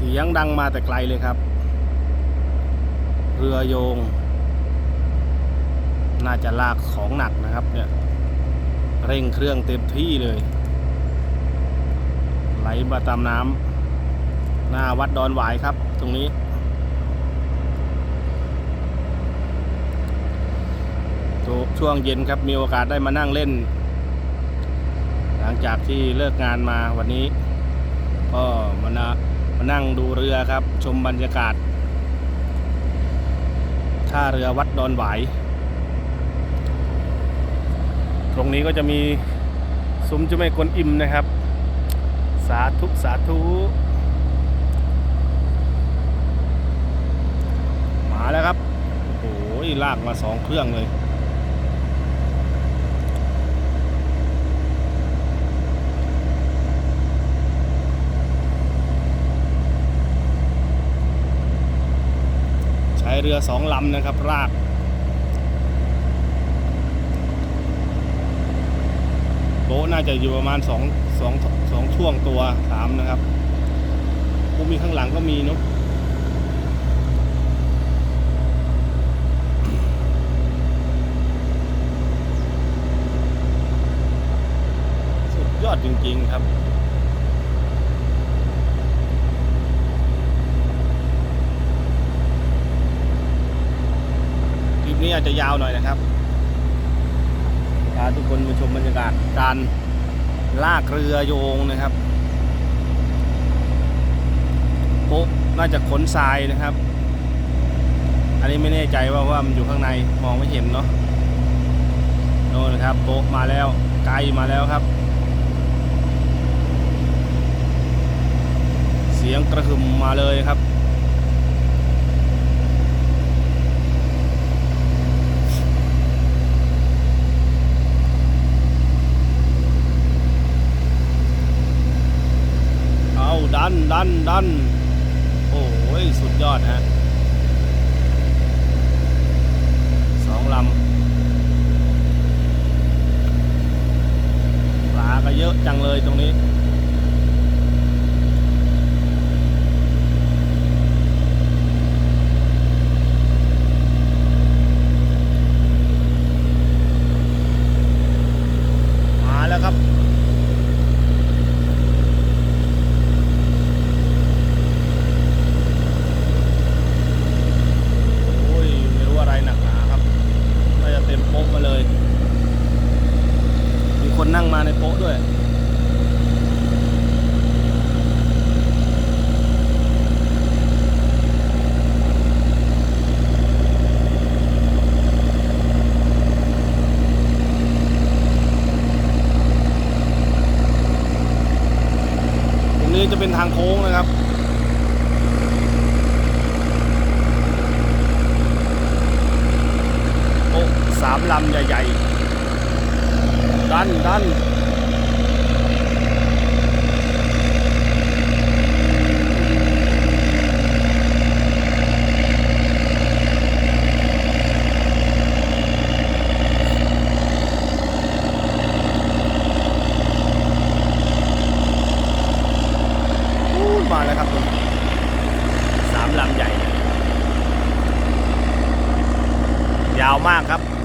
เสียงดังมาแต่ไกลเลยครับ เรือโยง น่าจะลากของหนักนะครับเนี่ยเร่งเครื่องเต็มที่เลย ไหลมาตามน้ำหน้าวัดดอนหวายครับ ตรงนี้ ช่วงเย็นครับมีโอกาสได้มานั่งเล่น หลังจากที่เลิกงานมาวันนี้ ก็มานะ มานั่งดูเรือครับ ชมบรรยากาศท่าเรือวัดดอนหวาย ตรงนี้ก็จะมีซุ้มเจ้าแม่กวนอิมนะครับ สาธุ สาธุมาแล้วครับ โอ้ยลากมาสองเครื่องเลย รือสองลำนะครับรากโบ๊ะน่าจะอยู่ประมาณสองสองสองช่วงตัวสามนะครับกูมีข้างหลังก็มีเนาะสุดยอดจริง ๆ ครับ คลิปนี้ อาจจะยาวหน่อยนะครับพาทุกคนมาชมบรรยากาศการลากเรือโยงนะครับโป๊ะน่าจะขนทรายนะครับ อันนี้ไม่แน่ใจว่าว่ามันอยู่ข้างในมองไม่เห็นเนาะโน่นนะครับโป๊ะมาแล้วไกลมาแล้วครับ เสียงกระหึ่มมาเลยครับ ดันดันดันโอ้ยสุดยอดฮะสองลำปลาก็เยอะจังเลยตรงนี้ มาแล้วครับ โอ้ยไม่รู้อะไรหนักหนาครับ น่าจะเต็มโป๊ะมาเลย มาในโป๊ะด้วยตรงนี้จะเป็นทางโค้งนะครับโอ้สามลำใหญ่ ๆ ดันดันมาแล้วครับสามลำใหญ่ ยาวมากครับ